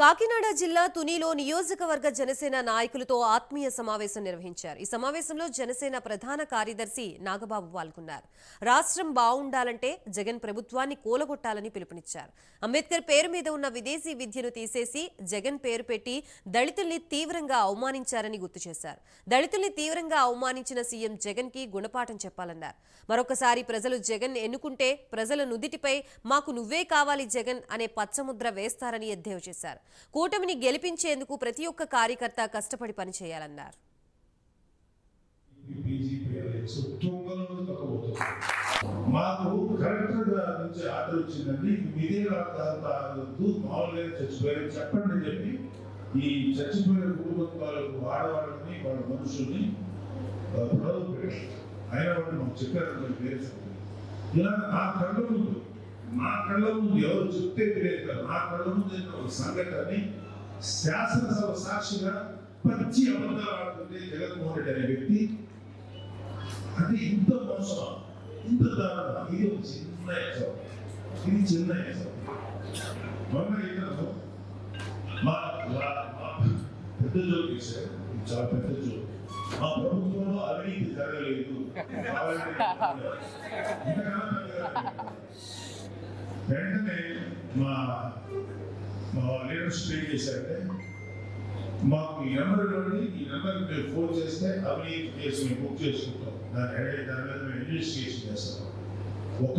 కాకినాడ జిల్లా తునిలో నియోజకవర్గ జనసేన నాయకులతో ఆత్మీయ సమావేశం నిర్వహించారు. ఈ సమావేశంలో జనసేన ప్రధాన కార్యదర్శి నాగబాబు పాల్గొన్నారు. రాష్ట్రం బాగుండాలంటే జగన్ ప్రభుత్వాన్ని కూలగొట్టాలని పిలుపునిచ్చారు. అంబేద్కర్ పేరు మీద ఉన్న విదేశీ విద్యను తీసేసి జగన్ పేరు పెట్టి దళితుల్ని తీవ్రంగా అవమానించారని గుర్తు చేశారు. దళితుల్ని తీవ్రంగా అవమానించిన సీఎం జగన్కి గుణపాఠం చెప్పాలన్నారు. మరొకసారి ప్రజలు జగన్ ఎన్నుకుంటే ప్రజల నుదిటిపై మాకు నువ్వే కావాలి జగన్ అనే పచ్చముద్ర వేస్తారని ఎద్దేవ చేశారు. కూటమిని గెలిపించేందుకు ప్రతి ఒక్క కార్యకర్త కష్టపడి పనిచేయాలన్నారు. మాకు కలెక్టర్ గారి నుంచి ఆర్డర్ వచ్చిందండి. మీదే రాదు మామూలుగా చచ్చిపోయారు చెప్పండి చెప్పి ఈ చచ్చిపోయిన కుటుంబాలకు ఆడవాళ్ళని వాళ్ళ మనుషుల్ని ఆ, పెట్టారు. అయినా వాళ్ళు మాకు చెప్పారు పేరు ఇలా నా కళ్ళు కళ్ళ ముందు ఎవరు చెప్తే తెలియదు నా కళ్ళ ముందు ఒక సంఘటనని శాసనసభ సాక్షిగా పచ్చి అబద్ధాలు ఆడుతుంటే జగన్మోహన్ రెడ్డి అనే వ్యక్తి అది ఇంత మోసం ఇంత దారుణం ఇది ఒక చిన్న యశం ఇది చిన్న యశం మొన్న ఇతను మా పెద్ద జోక్ చేశారు చాలా పెద్ద జోక్. మా ప్రభుత్వంలో అవినీతి జరగలేదు. మా మా లీడర్షిప్ ఏం చేశారంటే మాకు ఈ నెంబర్ ఇవ్వండి ఈ నెంబర్కి మీరు ఫోన్ చేస్తే అవినీతి కేసు మేము బుక్ చేసుకుంటాం. దాని దాని మీద మేము ఇన్వెస్టిగేషన్ చేస్తాం. ఒక